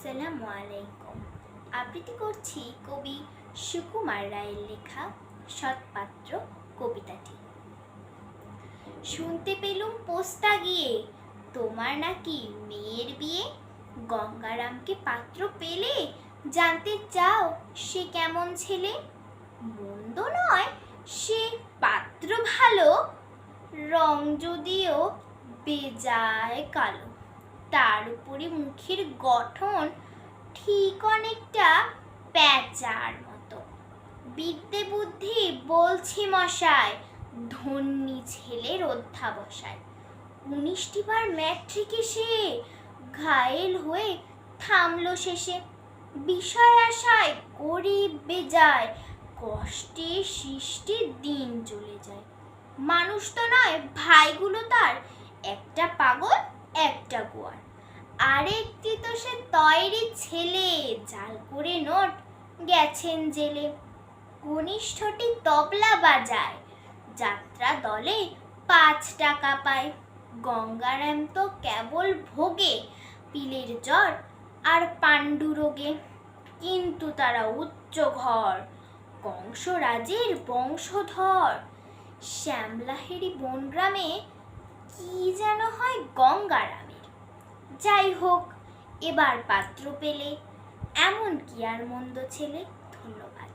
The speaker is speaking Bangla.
আসসালামু আলাইকুম। আবৃত্তি করছি কবি সুকুমার রায়ের লেখা সৎপাত্র কবিতাটি। শুনতে পেলুম পোস্তা গিয়ে, তোমার নাকি মেয়ের বিয়ে? গঙ্গারামকে পাত্র পেলে? জানতে চাও সে কেমন ছেলে? মন্দ নয়, সে পাত্র ভালো। রং যদিও বেজায় কালো। তার উপরে মুখের গঠন ঠিক অনেকটা প্যাঁচার মতো। বিদ্যে বুদ্ধি বলছি মশাই, ধন্যী ছেলের অধ্যাবসায়। উনিশটি বার ম্যাট্রিকে সে ঘায়েল হয়ে থামলো শেষে। বিষয় আশায় গরিব বেজায়, কষ্টে সৃষ্টি দিন চলে যায়। মানুষ তো নয়, ভাইগুলো তার একটা পাগল একটা গোয়ার আরেকটি তো সে তৈরি ছেলে জাল করে নোট গেছেন জেলে। কনিষ্ঠটি তবলা বাজায়, যাত্রা দলে পাঁচ টাকা পায়। গঙ্গারাম তো কেবল ভোগে, পিলের জ্বর আর পাণ্ডুরোগে কিন্তু তারা উচ্চ ঘর, কংসরাজের বংশধর। শ্যামলাহেরি বনগ্রামে কি যেন হয় গঙ্গারামের যাই হোক, এবার পাত্র পেলে, এমন কি আর মন্দ ছেলে? ধন্যবাদ।